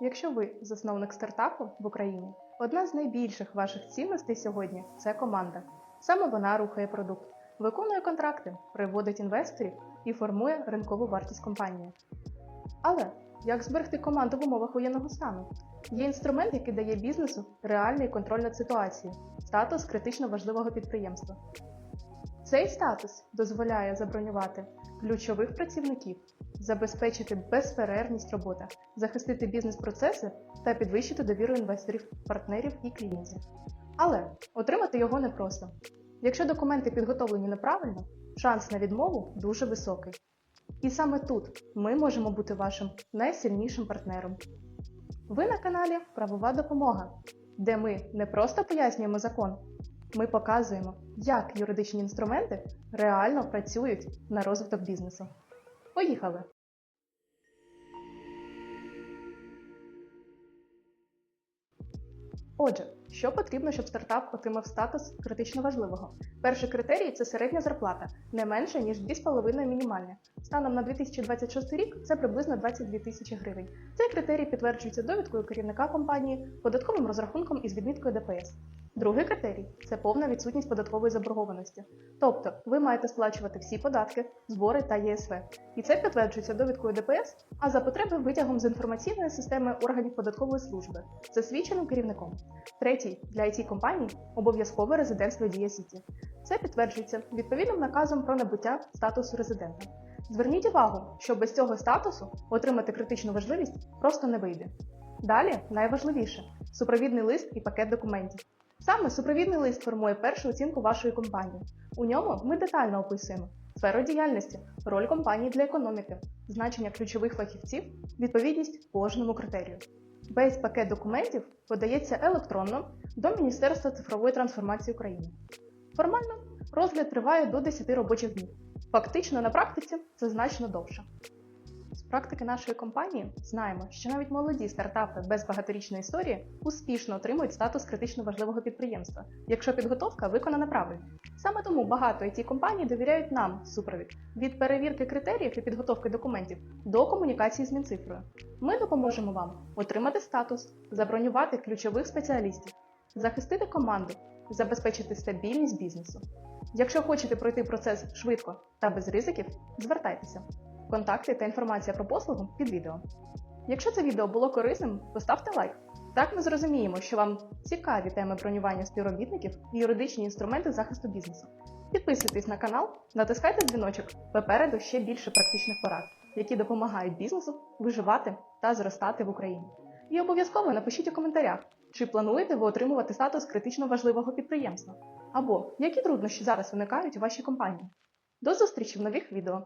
Якщо ви засновник стартапу в Україні, одна з найбільших ваших цінностей сьогодні це команда. Саме вона рухає продукт, виконує контракти, приводить інвесторів і формує ринкову вартість компанії. Але як зберегти команду в умовах воєнного стану? Є інструмент, який дає бізнесу реальний контроль над ситуацією, статус критично важливого підприємства. Цей статус дозволяє забронювати ключових працівників, забезпечити безперервність роботи, захистити бізнес-процеси та підвищити довіру інвесторів, партнерів і клієнтів. Але отримати його непросто. Якщо документи підготовлені неправильно, шанс на відмову дуже високий. І саме тут ми можемо бути вашим найсильнішим партнером. Ви на каналі Правова допомога, де ми не просто пояснюємо закон, ми показуємо, як юридичні інструменти реально працюють на розвиток бізнесу. Поїхали! Отже, що потрібно, щоб стартап отримав статус критично важливого? Перший критерій це середня зарплата, не менше ніж 2,5 мінімальне. Станом на 2026 рік це приблизно 22 тисячі гривень. Цей критерій підтверджується довідкою керівника компанії, податковим розрахунком із відміткою ДПС. Другий критерій це повна відсутність податкової заборгованості. Тобто ви маєте сплачувати всі податки, збори та ЄСВ. І це підтверджується довідкою ДПС, а за потреби витягом з інформаційної системи органів податкової служби, засвідченим керівником. Третій для it компаній обов'язкове резидентство Дія Сіті. Це підтверджується відповідним наказом про набуття статусу резидента. Зверніть увагу, що без цього статусу отримати критичну важливість просто не вийде. Далі найважливіше супровідний лист і пакет документів. Саме супровідний лист формує першу оцінку вашої компанії. У ньому ми детально описуємо сферу діяльності, роль компанії для економіки, значення ключових фахівців, відповідність кожному критерію. Весь пакет документів подається електронно до Міністерства цифрової трансформації України. Формально розгляд триває до 10 робочих днів. Фактично на практиці це значно довше. Практики нашої компанії знаємо, що навіть молоді стартапи без багаторічної історії успішно отримують статус критично важливого підприємства, якщо підготовка виконана правильно. Саме тому багато it компаній довіряють нам супровід від перевірки критеріїв і підготовки документів до комунікації з Мінцифрою. Ми допоможемо вам отримати статус, забронювати ключових спеціалістів, захистити команду, забезпечити стабільність бізнесу. Якщо хочете пройти процес швидко та без ризиків, звертайтеся. Контакти та інформація про послугу під відео. Якщо це відео було корисним, поставте лайк. Так ми зрозуміємо, що вам цікаві теми бронювання співробітників і юридичні інструменти захисту бізнесу. Підписуйтесь на канал, натискайте дзвіночок, попереду ще більше практичних порад, які допомагають бізнесу виживати та зростати в Україні. І обов'язково напишіть у коментарях, чи плануєте ви отримувати статус критично важливого підприємства, або які труднощі зараз виникають у вашій компанії. До зустрічі в нових відео!